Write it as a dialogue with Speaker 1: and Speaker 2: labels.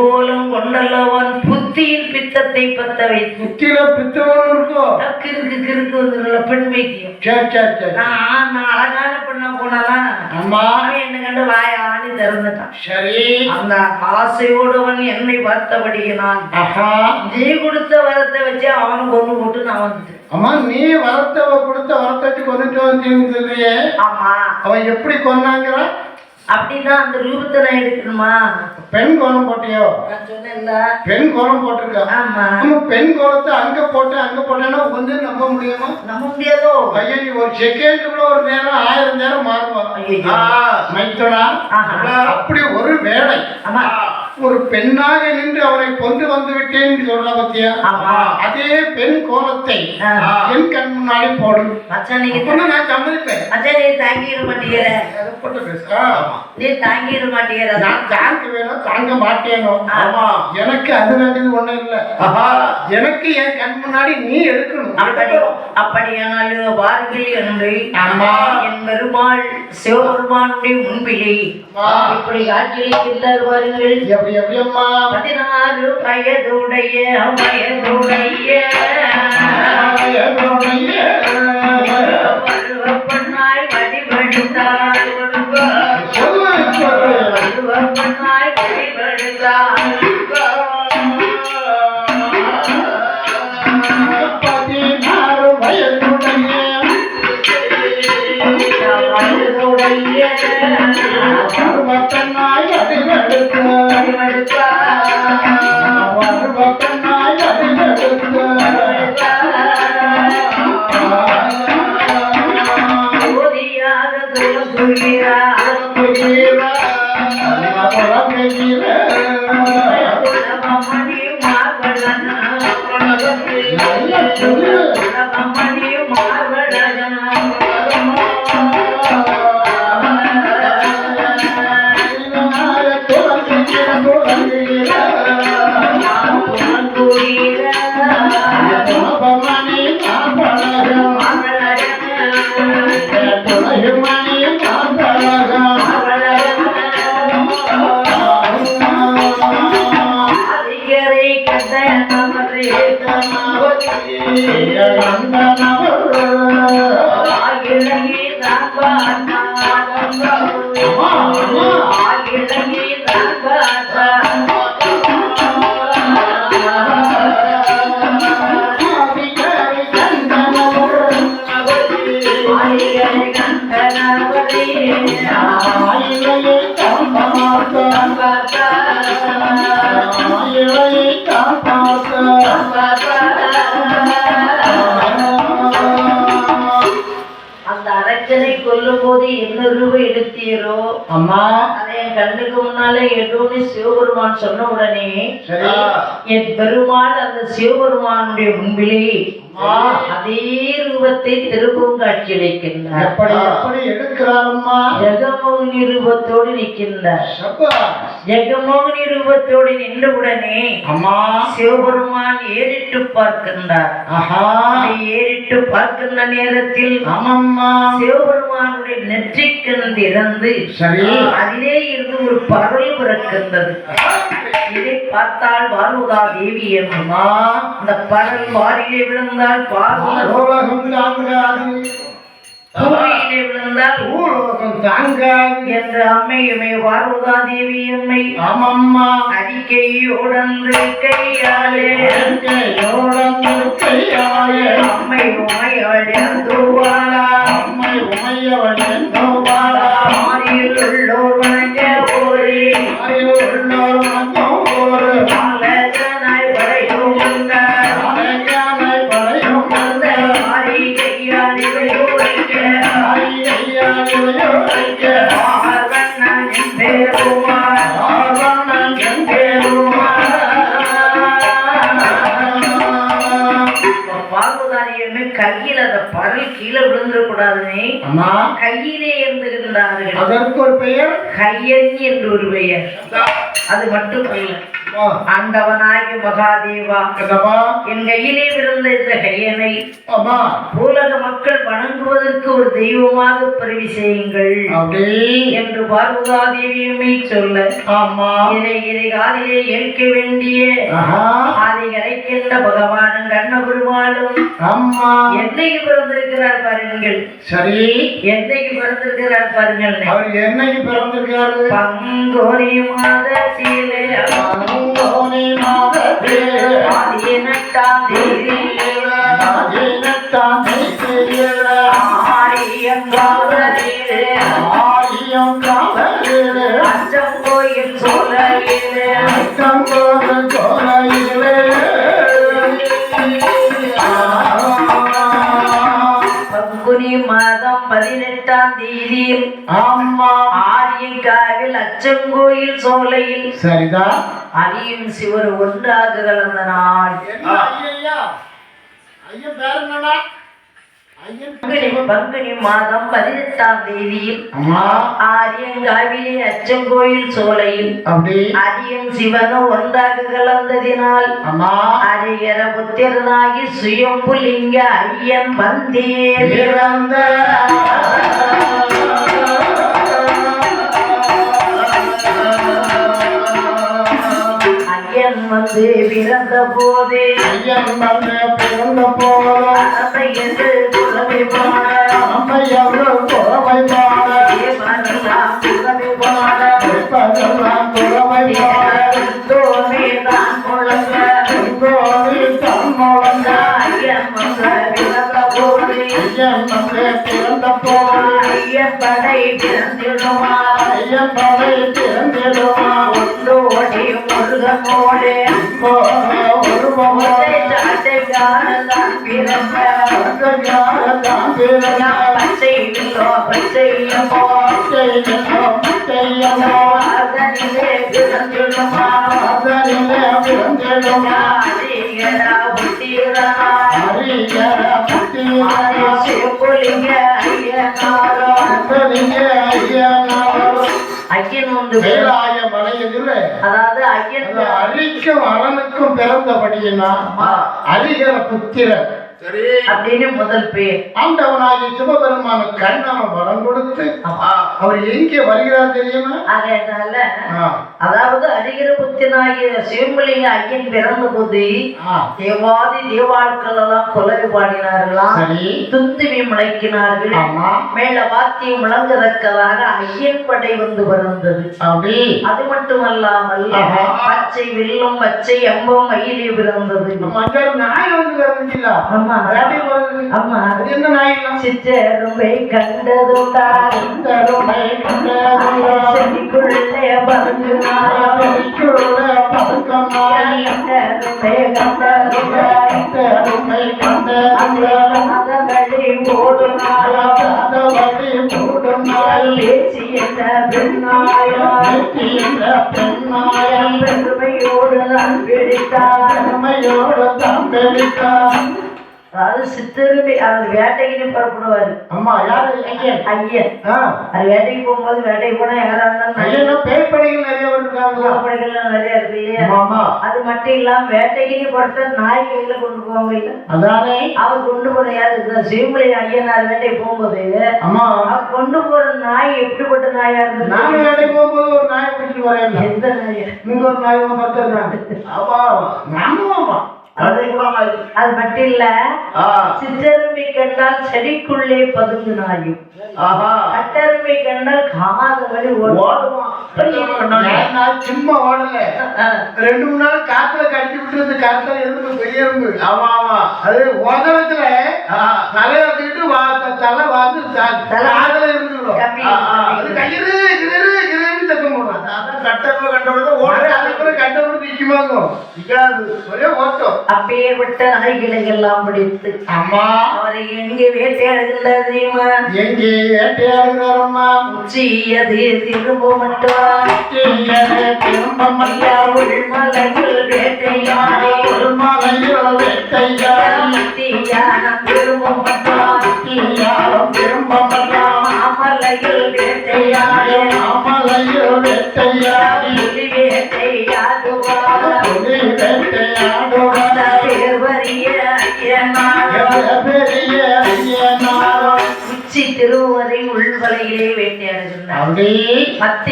Speaker 1: போலும் கொண்டல்லவன் புத்தியில் பித்தத்தை பத்த வைத்து.
Speaker 2: புத்தியில பித்தவன் இருக்கும்
Speaker 1: கிறுக்கு கிறுக்கு வந்துடும்ல பெண் வைத்தியம்.
Speaker 2: சரி சரி சரி
Speaker 1: நான் நான் அழகான பெண்ணா போனாலாம்
Speaker 2: அம்மா.
Speaker 1: என்ன கண்டு வாயாடி திறந்துட்டான்.
Speaker 2: சரி.
Speaker 1: அந்த ஆசையோடு அவன் என்னை பார்த்தபடியினான் நீ கொடுத்த வரத்தை வச்சு அவனை கொண்டு போட்டு நான் வந்துட்டேன்.
Speaker 2: அம்மா நீ வரத்தை கொடுத்த வரத்தை கொண்டுட்டு சொல்றியே.
Speaker 1: ஆமா.
Speaker 2: அவன் எப்படி கொன்னாங்கிற?
Speaker 1: அப்படிதான் அந்த ரூபத்தை நான் எடுக்கணுமா?
Speaker 2: பெண் கோலம் போட்டியோ?
Speaker 1: நான் சொன்னேன்ல.
Speaker 2: பெண் கோலம் போட்டிருக்கா?
Speaker 1: ஆமா.
Speaker 2: நம்ம பெண் கோலத்தை அங்க போட்டு அங்க போட்டேன்னா கொஞ்சம் நம்ப முடியுமா?
Speaker 1: நம்ப முடியாதோ?
Speaker 2: ஐயா நீ ஒரு செகண்ட் கூட ஒரு நேரம் ஆயிரம் நேரம் மாறுமா. மைத்தோடா. அப்படி ஒரு வேலை.
Speaker 1: ஆமா.
Speaker 2: ஒரு பெண்ணாக நின்று அவனை கொண்டு வந்து விட்டேன்னு சொல்ற பத்தியா
Speaker 1: ஆமா.
Speaker 2: அதே பெண் கோலத்தை. என் கண் முன்னாடி போடு
Speaker 1: மச்சான் நீங்க
Speaker 2: அப்பதான் நான் சம்மதிப்பேன்
Speaker 1: மச்சான் நீ தாங்கிட மாட்டேங்கிற. நீ தாங்கிட மாட்டேங்கிற
Speaker 2: நான் தாங்க வேணும் தாங்க மாட்டேனோ
Speaker 1: ஆமா.
Speaker 2: எனக்கு அது வேண்டியது ஒண்ணும் இல்ல எனக்கு என் கண் முன்னாடி நீ எடுக்கணும்
Speaker 1: அப்படி அப்படியானால் வாருங்கள் என்று
Speaker 2: ஆமா.
Speaker 1: என் பெருமாள் சிவபெருமானுடைய முன்பிலே. இப்படி காட்சியளிக்கின்றார் வாருங்கள்
Speaker 2: எப்படி எப்படி அம்மா?
Speaker 1: பதினாறு வயதுடைய வயதுடைய பருவப்பெண்ணாய் வடிவெடுத்தார்
Speaker 2: சொல்லு,
Speaker 1: குலமணி అమ్మ అమ్మ கொல்லும் போது என்ன ரூபாய் எடுத்தீரோ?
Speaker 2: அம்மா.
Speaker 1: அதை என் கண்ணுக்கு முன்னாலே எடுன்னு சிவபெருமான் சொன்ன உடனே என் பெருமாள் அந்த சிவபெருமானுடைய முன்பிலே அதே ரூபத்தை திருப்பவும் காட்சியளிக்கின்றார்
Speaker 2: எப்படி எப்படி எடுக்கிறாரம்மா?
Speaker 1: ஜெகமோகினி ரூபத்தோடு நிற்கின்றார். ஜெகமோகினி ரூபத்தோடு நின்றவுடனே
Speaker 2: அம்மா.
Speaker 1: சிவபெருமான் ஏறிட்டு பார்க்கின்றார்.
Speaker 2: ஆஹா.
Speaker 1: ஏறிட்டு பார்க்கின்ற நேரத்தில்
Speaker 2: ஆமாம்மா.
Speaker 1: சிவபெருமானுடைய நெற்றிக்கண் இறந்து. அதிலே இருந்து ஒரு பறவை பிறக்கின்றது. இதை பார்த்தால் பார்வதா தேவி என்னும்
Speaker 2: அம்மா
Speaker 1: அந்த பறவை வாரிலே விழுந்தால் பார்வதி
Speaker 2: பூலோகம் தாங்காது
Speaker 1: பூமியிலே விழுந்தால்
Speaker 2: பூலோகம் தாங்காது.
Speaker 1: என்ற அம்மையுமே பார்வதா தேவி என்னை.
Speaker 2: ஆமாம்மா.
Speaker 1: அறிக்கையோடன்று கையாலே
Speaker 2: கையில்
Speaker 1: அந்த பறவை கீழே விழுந்துடக்கூடாதுனே.
Speaker 2: அம்மா.
Speaker 1: கையிலே இருந்துகின்றார்கள்
Speaker 2: அதற்கு ஒரு பெயர்?
Speaker 1: கையன் என்று ஒரு பெயர். அது மட்டும் இல்லை.
Speaker 2: ஆ,
Speaker 1: ஆண்டவனாகி மகாதேவா. என் கையிலே விழுந்த இந்த கையனை பூலக மக்கள் வணங்குவதற்கு ஒரு தெய்வமாக பிறவி செய்யுங்கள் என்று பார்வதாதேவியுமே சொல்ல
Speaker 2: ஆமா.
Speaker 1: இதை இதை காதிலே ஏற்க வேண்டிய அதை கரைக்கின்ற பகவானும் கண்ணபெருமாளும்
Speaker 2: அம்மா
Speaker 1: என்னைக்கு பிறந்திருக்கிறார் பாருங்கள்.
Speaker 2: சரி.
Speaker 1: என்னைக்கு பிறந்திருக்கிறார் பாருங்கள்.
Speaker 2: அவர் என்னைக்கு பிறந்திருக்காரு
Speaker 1: பங்கோரி மாதத்திலே.
Speaker 2: பங்குனி மாதத்தில்.
Speaker 1: மாதம் பதினெட்டாம் தேதியில்
Speaker 2: ஆமா.
Speaker 1: ஆரியங்காவில் அச்சங்கோயில் சோலையில்
Speaker 2: சரிதான்
Speaker 1: அலியும் சிவர் ஒன்றாக கலந்த நாள்.
Speaker 2: ஐயா ஐயன் பேர் என்னடா ஐயன்
Speaker 1: பங்குனி மாதம் பதினெட்டாம் தேதியில் ஆரியங்காவிலே அச்சங்கோயில் சோலையில் அரியும் சிவனும் ஒன்றாக கலந்ததினால்
Speaker 2: அம்மா.
Speaker 1: அரியர புத்திரனாகி சுயம்புலிங்க ஐயன் வந்தே வந்து பிறந்த போது
Speaker 2: ஐயன் வந்து பிறந்த
Speaker 1: என்று புறமை போன
Speaker 2: அம்மை பாட.
Speaker 1: புறமை
Speaker 2: பாட.
Speaker 1: தோமே தான்
Speaker 2: தன் முழங்க.
Speaker 1: ஐயன் வந்து பிறந்த போது
Speaker 2: ஐயன் வந்து
Speaker 1: பிறந்திடுமா சாட்டைக்காரன் பிறந்த
Speaker 2: தான் பிறந்த
Speaker 1: பச்சை வில்லோ பச்சையமோ
Speaker 2: செய்யமோ
Speaker 1: அதனிலே பிறந்திடுமா
Speaker 2: அதனிலே பிறந்திடுமா
Speaker 1: அதிகரா புத்திரனா
Speaker 2: ஹரிகர புத்திரனோ
Speaker 1: சிவபுலிங்க ஐயனாரோ
Speaker 2: அந்தனிலே ஐயனாரோ
Speaker 1: ஐயன் உண்டு
Speaker 2: வேலாய மலையதில்
Speaker 1: அதாவது ஐயன்
Speaker 2: அது அரிக்கும் அரணுக்கும் பிறந்தபடியினா அரிகர புத்திரன்.
Speaker 1: அப்படின்னு முதல் பேர்.
Speaker 2: ஆண்டவனாகி சிவபெருமான கண்ணனை வரம் கொடுத்து அவர் எங்கே வருகிறார் தெரியுமா?
Speaker 1: அதனால
Speaker 2: ஆ,
Speaker 1: அதாவது அரிகர புத்திரனாகிய சிவபுலிங்க ஐயன் பிறந்த போது தேவாதி தேவாட்கள் எல்லாம் கொலவை பாடினார்களாம். துந்துவி முளைக்கினார்கள். மேல வாத்தியம் முழங்கத்தக்கதாக ஐயன் படை வந்து பிறந்தது. அது மட்டுமல்லாமல். பச்சை வில்லும் பச்சை எம்பம் மயிலே பிறந்தது.
Speaker 2: நாய் வந்து
Speaker 1: ஆமா.
Speaker 2: அது என்ன நாய்லாம்
Speaker 1: சிற்றருமை கண்டதுண்டா
Speaker 2: கருணை கண்டதுண்டா.
Speaker 1: செடிக்குள்ளே பறந்து கண்டதுண்டா
Speaker 2: கண்டதுண்டா.
Speaker 1: பேச்சு என்ற பெண்ணாயா
Speaker 2: வெற்றி என்ற பெண்ணாயம்
Speaker 1: பெருமையோடு
Speaker 2: பெருமையோடு தம்பெடுத்தான்.
Speaker 1: அதாவது சித்தருமை அவர் வேட்டைக்கு புறப்படுவார்.
Speaker 2: அம்மா யாரு? ஐயன்.
Speaker 1: ஐயன். அது வேட்டைக்கு போகும்போது வேட்டைக்கு போனா யாரா இருந்தாலும்
Speaker 2: ஐயனா பேய்ப்படைகள் நிறைய பேர் இருக்காங்களா
Speaker 1: புறப்படைகள்லாம் நிறைய இருக்கு இல்லையா?
Speaker 2: ஆமா
Speaker 1: அது மட்டும் இல்லாம வேட்டைக்கு பொறுத்த நாய் கையில கொண்டு போவாங்க இல்ல?
Speaker 2: அதானே.
Speaker 1: அவர் கொண்டு போற யாரு? இந்த சிவமலை ஐயனார் வேட்டைக்கு போகும்போது
Speaker 2: அம்மா.
Speaker 1: அவர் கொண்டு போற நாய் எப்படிப்பட்ட நாயா இருந்தது?
Speaker 2: நான் வேலை போகும்போது ஒரு நாயை பிடிச்சிட்டு வரேன்.
Speaker 1: எந்த நாய்?
Speaker 2: நீங்க ஒரு நாய் ஆமா நானும் ஆமா அது
Speaker 1: மட்டும் இல்ல சிற்றருமை கண்டால் செடிக்குள்ளே பதுங்கு நாயும்.
Speaker 2: ஆஹா.
Speaker 1: கட்டருமை கண்டால் காத வழி
Speaker 2: நான் சும்மா ஓடல. ரெண்டு மூணு நாள் காத்துல கட்டி விட்டுறது காத்துல எறும்பு பெரிய எறும்பு ஆமா ஆமா. அது உதவத்துல தலைய வச்சுக்கிட்டு தலை வந்து த-
Speaker 1: தலை.
Speaker 2: காதுல இருந்துடும். அது கயிறு. கண்டவர்கள் கண்டவர்கள் ஓடுற அதுக்கப்புறம் கண்டவர்கள் நிற்குமாங்க நிற்காது ஒரே ஓட்டம்.
Speaker 1: அப்பேற்பட்ட நாய்களை எல்லாம் பிடித்து
Speaker 2: அம்மா.
Speaker 1: அவரை எங்கே வேட்டையாடுகின்றதையுமா
Speaker 2: எங்கே வேட்டையாடுகிறாரம்மா
Speaker 1: உச்சியது திரும்ப மட்டும்
Speaker 2: திரும்ப
Speaker 1: மட்டும் உள்மலையில் வேட்டையாடி.
Speaker 2: உள்மலையில் வேட்டையாடி.
Speaker 1: திரும்ப மட்டும்
Speaker 2: திரும்ப மட்டும்
Speaker 1: அமலையில் வேட்டையாடி.
Speaker 2: அமலையில் வேட்டையாடி.
Speaker 1: உச்சி திருவரை உள்வலையிலே
Speaker 2: அப்படி
Speaker 1: மத்தி